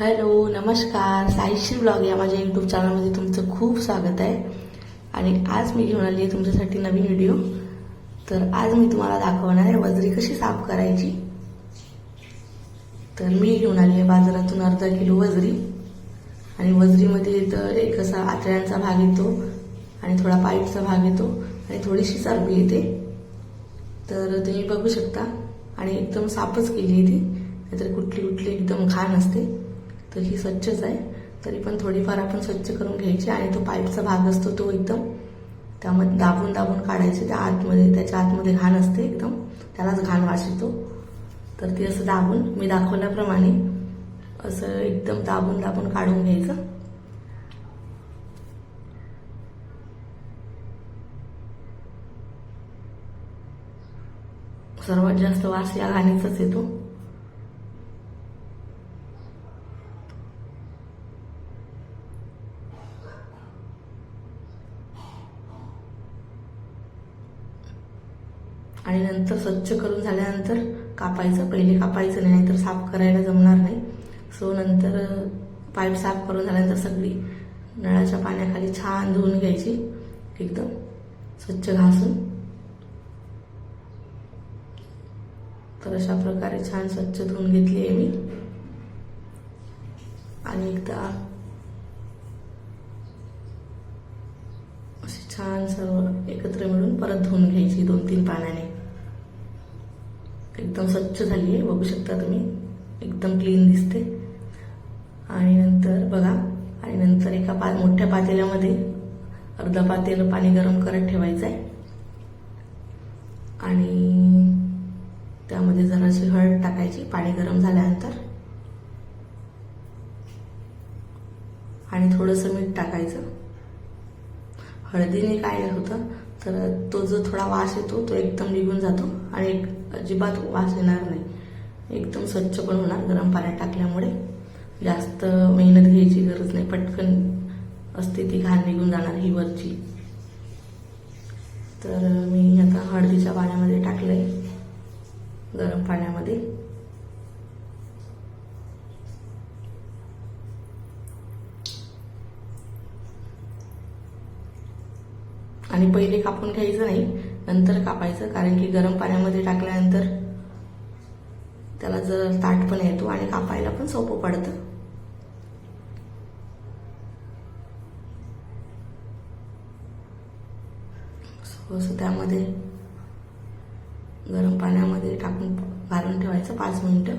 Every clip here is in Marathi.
हॅलो नमस्कार. साईश्री ब्लॉग या माझ्या यूट्यूब चॅनलमध्ये तुमचं खूप स्वागत आहे. आणि आज मी घेऊन आली आहे तुमच्यासाठी नवीन व्हिडिओ तर आज मी तुम्हाला दाखवणार आहे वजरी कशी साफ करायची. तर मी घेऊन आली आहे बाजारातून अर्धा किलो वजरी. आणि वजरीमध्ये तर एक असा आतड्यांचा भाग येतो आणि थोडा पाईपचा भाग येतो आणि थोडीशी चरबी येते. तर तुम्ही बघू शकता. आणि एकदम साफच केली आहे ती. नाहीतर कुठली कुठली एकदम घाण असते. तर ही स्वच्छच आहे. तरी पण थोडीफार आपण स्वच्छ करून घ्यायची आणि तो पाईपचा भाग असतो तो एकदम त्यामध्ये दाबून दाबून काढायचे. त्या आतमध्ये त्याच्या आतमध्ये घाण असते एकदम. त्यालाच घाण वास येतो तर ती असं दाबून मी दाखवल्याप्रमाणे असं एकदम दाबून दाबून काढून घ्यायचं. सर्वात जास्त वास या घाणीचाच येतो. आणि नंतर स्वच्छ करून झाल्यानंतर कापायचं पहिले कापायचं नाही नाहीतर साफ करायला जमणार नाही. सो नंतर पाईप साफ करून झाल्यानंतर सगळी नळाच्या पाण्याखाली छान धुवून घ्यायची एकदम स्वच्छ घासून. तर अशा प्रकारे छान स्वच्छ धुवून घेतली आहे मी. आणि एकदा अशी छान सर्व एकत्र मिळून परत धुवून घ्यायची दोन तीन पाण्याने एकदम स्वच्छ झाली आहे बघू शकता तुम्ही. एकदम क्लीन दिसते. आणि नंतर बघा. आणि नंतर एका पा मोठ्या पातेल्यामध्ये अर्धा पातेलं पाणी गरम करत ठेवायचं आहे आणि त्यामध्ये जराशी हळद टाकायची. पाणी गरम झाल्यानंतर. आणि थोडंसं मीठ टाकायचं. हळदीने काय होतं? तर तो जो थोडा वास येतो तो एकदम निघून जातो. आणि एक अजिबात वास येणार नाही. एकदम स्वच्छ पण होणार गरम पाण्यात टाकल्यामुळे. जास्त मेहनत घ्यायची गरज नाही पटकन असते ती घाण निघून जाणार ही वरची. तर मी आता हळदीच्या पाण्यामध्ये टाकलंय गरम पाण्यामध्ये. आणि पहिले कापून घ्यायचं नाही नंतर कापायचं कारण की गरम पाण्यामध्ये टाकल्यानंतर त्याला जर ताट पण येतो आणि कापायला पण सोपं पडतं. असं त्यामध्ये गरम पाण्यामध्ये टाकून घालून ठेवायचं पाच मिनटं.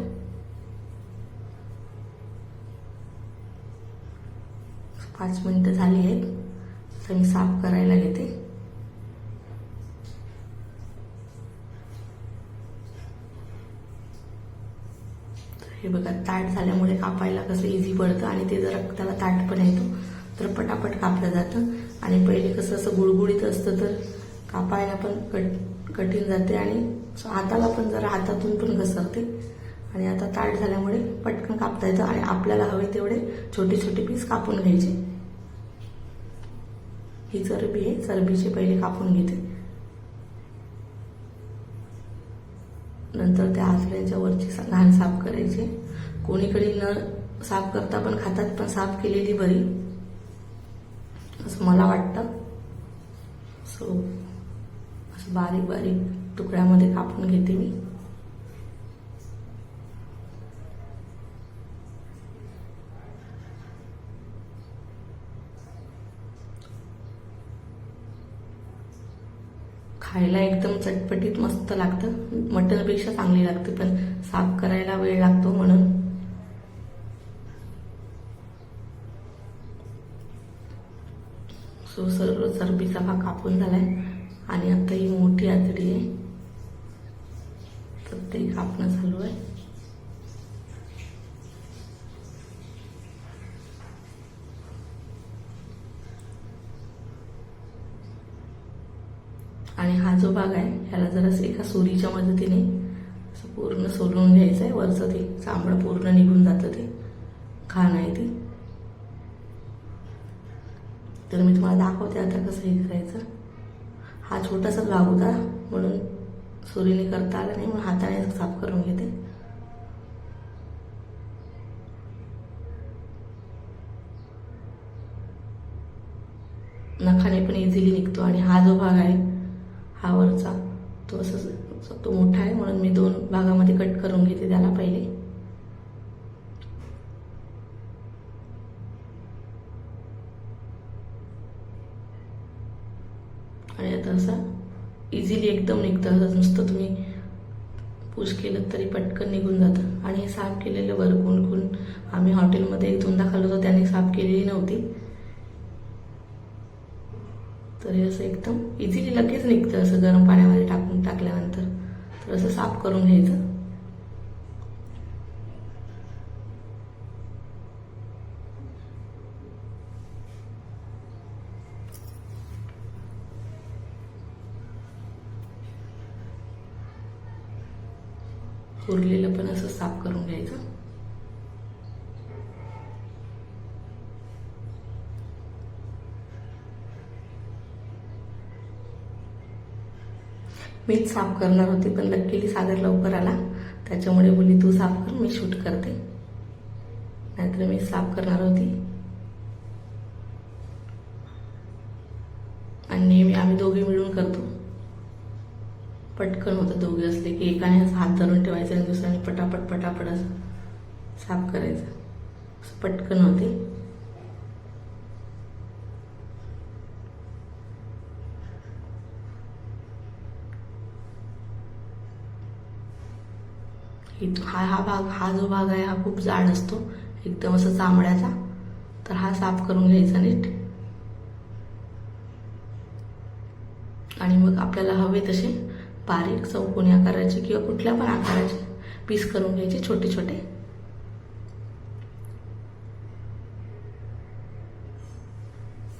पाच मिनिटं झाली आहेत तर मी साफ करायला घेते. हे बघा ताट झाल्यामुळे कापायला कसं इझी पडतं आणि ते जर त्याला ताट पण येतो तर पटापट कापलं जातं. आणि पहिले कसं असं गुळगुळीत असतं तर कापायला पण कट कठीण जाते आणि हाताला पण जरा हातातून पण घसरते. आणि आता ताट झाल्यामुळे पटकन कापता येतं आणि आपल्याला हवे तेवढे छोटे छोटे पीस कापून घ्यायचे. ही चरबी आहे चरबीचे पहिले कापून घेते. नंतर त्या आसऱ्याच्या वरची घाण साफ करायची. कोणीकडे न साफ करता पण खातात पण साफ केलेली बरी. असं मला वाटतं. सो असं बारीक बारीक तुकड्यामध्ये कापून घेते मी. खायला एकदम चटपटीत मस्त लागतं. मटनपेक्षा चांगली लागते पण साफ करायला वेळ लागतो म्हणून. सो सर्व चरबीचा भाग कापून झालाय. आणि आता ही मोठी आतडी आहे. तर ते कापणं चालू आहे. आणि हा जो भाग आहे ह्याला जरास एका सोरीच्या मदतीने असं पूर्ण सोलून घ्यायचं आहे वरचं ते चांबडं पूर्ण निघून जातं ते. घाण आहे ते. तर मी तुम्हाला दाखवते आता कसं हे करायचं. हा छोटासा भाग होता म्हणून सुरीने करता आला नाही म्हणून हाताने साफ करून घेते. नखाने पण इझिली निघतो. आणि हा जो भाग आहे हा वरचा. तो असं तो मोठा आहे म्हणून मी दोन भागामध्ये कट करून घेते त्याला पहिले. आणि आता असं इझिली एकदम निघतं. असं नुसतं तुम्ही पुश केलं तरी पटकन निघून जातं. आणि हे साफ केलेलं बरं कोण कोण आम्ही हॉटेलमध्ये एक दोनदा खाल्लं होतं. त्याने साफ केलेली नव्हती. तर हे असं एकदम इझिली लगेच निघतं असं गरम पाण्यामध्ये टाकून टाकल्यानंतर. तर असं साफ करून घ्यायचं. उरलेलं पण असं साफ करून घ्यायचं. मीच साफ करणार होते पण लक्कीली सागर लवकर आला. त्याच्यामुळे बोलली तू साफ कर मी शूट करते. नाहीतर मी साफ करणार होती. आणि नेहमी आम्ही दोघे मिळून करतो. पटकन होतं दोघे असले की एकाने हात धरून ठेवायचं आणि दुसऱ्याने पटापट पटापट असं साफ करायचं. असं पटकन होते. इथं- हा हा भाग हा जो भाग आहे हा खूप जाड असतो. एकदम असं चामड्याचा. तर हा साफ करून घ्यायचा नीट. आणि मग आपल्याला हवे तसे बारीक चौकोनी आकाराचे किंवा कुठल्या पण आकाराचे पीस करून घ्यायचे छोटे छोटे.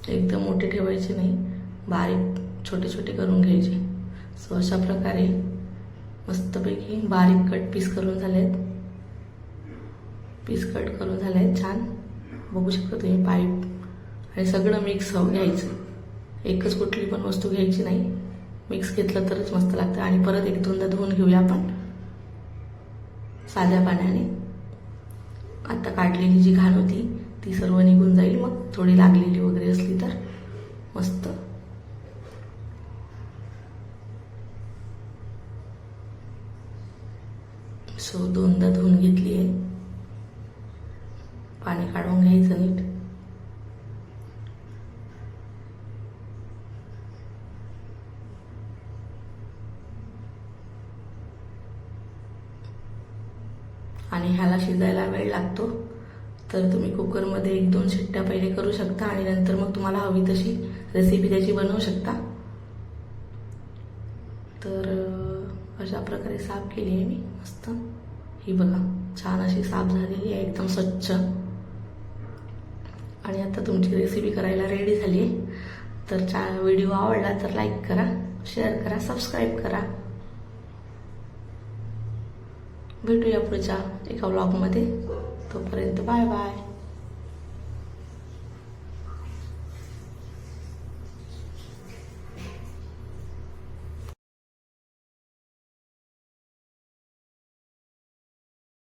एकदम मोठे ठेवायचे नाही. बारीक छोटे छोटे करून घ्यायचे. सो अशा प्रकारे मस्तपैकी बारीक कट पीस करून झाले आहेत पीस कट करून झाले छान. बघू शकता तुम्ही पाईप आणि सगळं मिक्स घ्यायचं. एकच कुठली पण वस्तू घ्यायची नाही. मिक्स घेतलं तरच मस्त लागतं. आणि परत एक दोनदा धुवून घेऊया आपण. साध्या पाण्याने. आता काढलेली जी घाण होती ती सर्व निघून जाईल. मग थोडी लागलेली वगैरे असली तर मस्त. सो दोनदा धुवून घेतली आहे. पाणी काढून घ्यायचं नीट. आणि ह्याला शिजायला वेळ लागतो. तर तुम्ही कुकरमध्ये एक दोन शिट्ट्या पहिले करू शकता आणि नंतर मग तुम्हाला हवी तशी रेसिपी त्याची बनवू शकता. तर अशा प्रकारे साफ केली आहे मी. मस्त. ही बघा छान अशी साफ झालेली आहे एकदम स्वच्छ. आणि आता तुमची रेसिपी करायला रेडी झाली आहे. तर चा व्हिडिओ आवडला तर लाईक करा शेअर करा सबस्क्राईब करा. भेटूया पुढच्या एका व्लॉगमध्ये तोपर्यंत बाय बाय